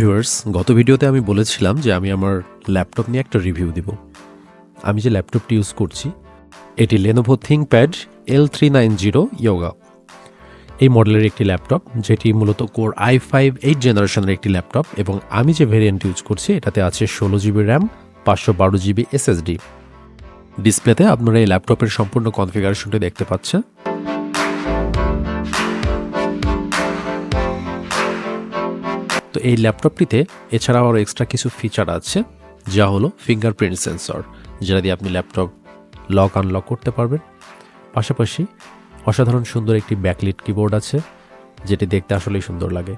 Viewers গত ভিডিওতে আমি বলেছিলাম যে আমি আমার ল্যাপটপ নিয়ে একটা রিভিউ দিব। আমি যে ল্যাপটপটি ইউজ করছি, এটি Lenovo ThinkPad L three nine zero Yoga এই মডেলের একটি ল্যাপটপ, যেটি মূলত কোর আই ফাইভ এইট জেনারেশনের একটি ল্যাপটপ এবং আমি যে ভেরিয়েন্ট ইউজ করছি, এটাতে আছে ষোলো জিবি র্যাম পাঁচশো বারো জিবি এসএসডি ডিসপ্লেতে আপনারা এই ল্যাপটপের সম্পূর্ণ কনফিগারেশনটি দেখতে পাচ্ছেন। তো এই ল্যাপটপটিতে এছাড়াও আরও এক্সট্রা কিছু ফিচার আছে, যা হলো ফিঙ্গারপ্রিন্ট সেন্সর যেটা দিয়ে আপনি ল্যাপটপ লক আনলক করতে পারবেন। পাশাপাশি অসাধারণ সুন্দর একটি ব্যাকলিট কিবোর্ড আছে, যেটি দেখতে আসলেই সুন্দর লাগে।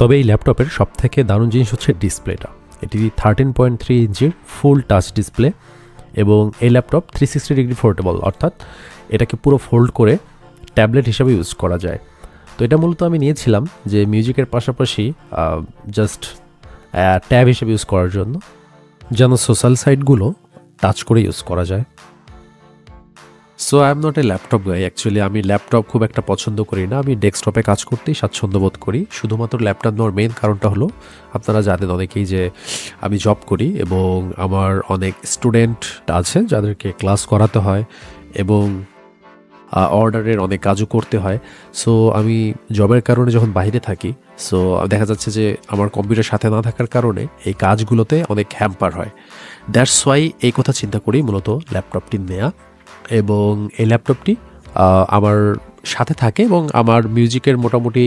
তবে এই ল্যাপটপের সবথেকে দারুণ জিনিস হচ্ছে ডিসপ্লেটা এটি থার্টিন পয়েন্ট থ্রি ইঞ্চির ফুল টাচ ডিসপ্লে এবং এই laptop three sixty degree foldable অর্থাৎ এটাকে পুরো ফোল্ড করে ট্যাবলেট হিসাবে ইউজ করা যায়। তো এটা মূলত আমি নিয়েছিলাম যে মিউজিকের পাশাপাশি জাস্ট ট্যাব হিসেবে ইউজ করার জন্য যেন সোশ্যাল সাইটগুলো টাচ করে ইউজ করা যায়। So I am not a laptop guy actually আমি ল্যাপটপ খুব একটা পছন্দ করি না। আমি ডেস্কটপে কাজ করতেই স্বাচ্ছন্দ্য বোধ করি। শুধুমাত্র ল্যাপটপ নেওয়ার মেন কারণটা হলো, আপনারা জানেন অনেকেই যে আমি জব করি এবং আমার অনেক স্টুডেন্ট আছে যাদেরকে ক্লাস করাতে হয় এবং অর্ডারের অনেক কাজও করতে হয়। সো আমি জবের কারণে যখন বাইরে থাকি সো দেখা যাচ্ছে যে আমার কম্পিউটার সাথে না থাকার কারণে এই কাজগুলোতে অনেক হ্যাম্পার হয়। দ্যাটস ওয়াই এই কথা চিন্তা করি মূলত ল্যাপটপটি নেয়া। এবং এই ল্যাপটপটি আমার সাথে থাকে এবং আমার মিউজিকের মোটামুটি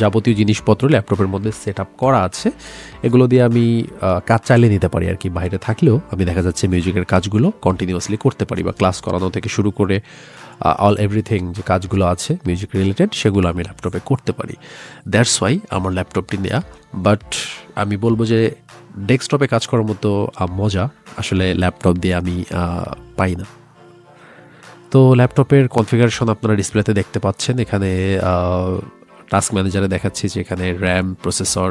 যাবতীয় জিনিসপত্র ল্যাপটপের মধ্যে সেট আপ করা আছে। এগুলো দিয়ে আমি কাজ চালিয়ে নিতে পারি আর কি বাইরে থাকলেও। আমি দেখা যাচ্ছে মিউজিকের কাজগুলো কন্টিনিউয়াসলি করতে পারি বা ক্লাস করানো থেকে শুরু করে অল এভরিথিং যে কাজগুলো আছে মিউজিক রিলেটেড সেগুলো আমি ল্যাপটপে করতে পারি। দ্যাটস ওয়াই আমার ল্যাপটপটি নেওয়া বাট আমি বলব যে ডেস্কটপে কাজ করার মতো মজা আসলে ল্যাপটপ দিয়ে আমি পাই না। তো ল্যাপটপের কনফিগারেশন আপনারা ডিসপ্লেতে দেখতে পাচ্ছেন। এখানে টাস্ক ম্যানেজারে দেখাচ্ছি যে এখানে র্যাম, প্রসেসর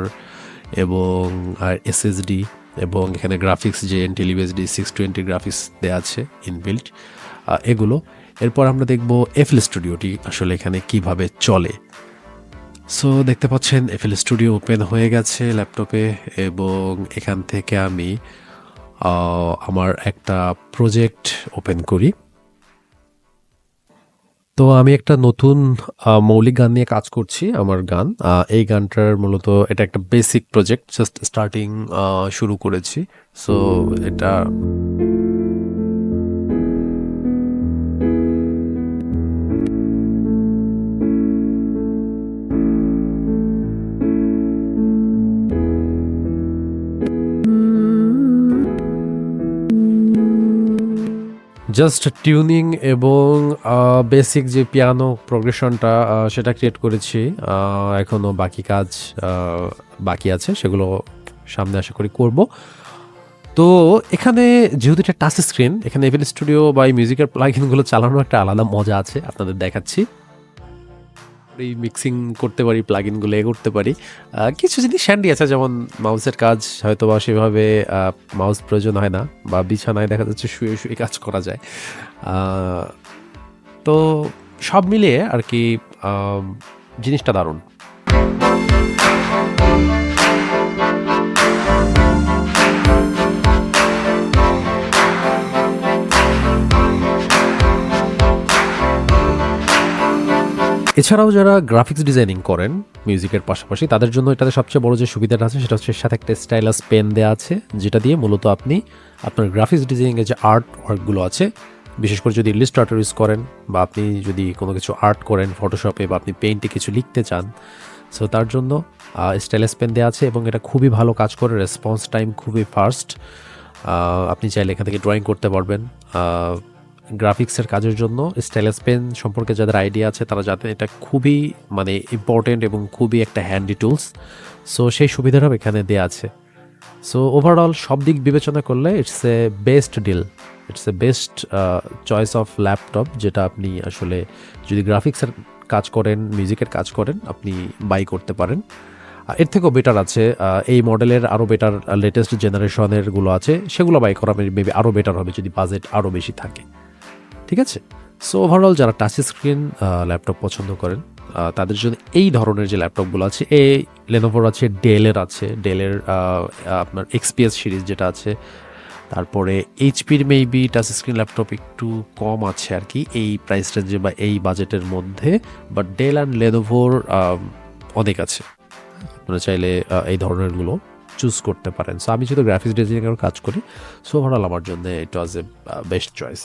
এবং, আর এসএসডি এবং এখানে গ্রাফিক্স যে ইন্টেলিভেসডি সিক্স টোয়েন্টি গ্রাফিক্স দেওয়া আছে ইনবিল্ট এগুলো। এরপর আমরা দেখব এফএল স্টুডিওটি আসলে এখানে কীভাবে চলে। সো দেখতে পাচ্ছেন এফএল স্টুডিও ওপেন হয়ে গেছে ল্যাপটপে এবং এখান থেকে আমি আমার একটা প্রজেক্ট ওপেন করি। তো আমি একটা নতুন মৌলিক গান নিয়ে কাজ করছি আমার গান। এই গানটার মূলত এটা একটা বেসিক প্রজেক্ট জাস্ট স্টার্টিং শুরু করেছি। সো এটা জাস্ট টিউনিং এবং বেসিক যে পিয়ানো প্রোগ্রেশনটা সেটা ক্রিয়েট করেছি। এখনও বাকি কাজ বাকি আছে, সেগুলো সামনে আশা করি করব। তো এখানে যেহেতু এটা টাচ স্ক্রিন এখানে এভেল স্টুডিও বা এই মিউজিকের প্লাগিনগুলো চালানোর একটা আলাদা মজা আছে, আপনাদের দেখাচ্ছি। এই মিক্সিং করতে পারি প্লাগ ইনগুলো এ করতে পারি কিছু জিনিস হ্যান্ডি আছে, যেমন মাউসের কাজ হয়তো বা সেভাবে মাউস প্রয়োজন হয় না বা বিছানায় দেখা যাচ্ছে শুয়ে শুয়ে কাজ করা যায়। তো সব মিলিয়ে আর কি জিনিসটা দারুণ। এছাড়াও যারা গ্রাফিক্স ডিজাইনিং করেন মিউজিকের পাশাপাশি, তাদের জন্য এটাতে সবচেয়ে বড় যে সুবিধাটা আছে, সেটা হচ্ছে সাথে একটা স্টাইলাস পেন দেওয়া আছে, যেটা দিয়ে মূলত আপনি আপনার গ্রাফিক্স ডিজাইনিংয়ের যে আর্ট ওয়ার্কগুলো আছে, বিশেষ করে যদি লিস্ট আর্টার ইউজ করেন বা আপনি যদি কোনো কিছু আর্ট করেন ফটোশপে বা আপনি পেইন্টে কিছু লিখতে চান সো তার জন্য স্টাইলাস পেন দেওয়া আছে এবং এটা খুবই ভালো কাজ করে রেসপন্স টাইম খুবই ফাস্ট আপনি চাইলে এখান থেকে ড্রয়িং করতে পারবেন গ্রাফিক্সের কাজের জন্য স্টাইলাস পেন সম্পর্কে যাদের আইডিয়া আছে, তারা জানেন এটা খুবই মানে ইম্পর্টেন্ট এবং খুবই একটা হ্যান্ডি টুলস সো সেই সুবিধাটাও এখানে দেওয়া আছে। সো ওভারঅল সব দিক বিবেচনা করলে it's a best deal it's a best choice of laptop যেটা আপনি আসলে যদি গ্রাফিক্সের কাজ করেন মিউজিকের কাজ করেন, আপনি বাই করতে পারেন। এর থেকেও বেটার আছে এই মডেলের আরও বেটার লেটেস্ট জেনারেশনেরগুলো আছে, সেগুলো বাই করা মেবি আরও বেটার হবে যদি বাজেট আরও বেশি থাকে। ঠিক আছে? সো ওভারঅল যারা টাচ স্ক্রিন ল্যাপটপ পছন্দ করেন তাদের জন্য এই ধরনের যে ল্যাপটপগুলো আছে এই লেনোভোর আছে ডেলের আছে ডেলের আপনার এক্সপিএস সিরিজ যেটা আছে, তারপরে এইচপির মেবি টাচ স্ক্রিন ল্যাপটপ একটু কম আছে আর কি এই প্রাইস রেঞ্জে বা এই বাজেটের মধ্যে বাট ডেল অ্যান্ড লেনোভোর অনেক আছে। আপনারা চাইলে এই ধরনেরগুলো চুজ করতে পারেন। সো আমি যেহেতু গ্রাফিক্স ডিজাইনিংয়ের কাজ করি সো ওভারঅল আমার জন্য ইট ওয়াজ এ বেস্ট চয়েস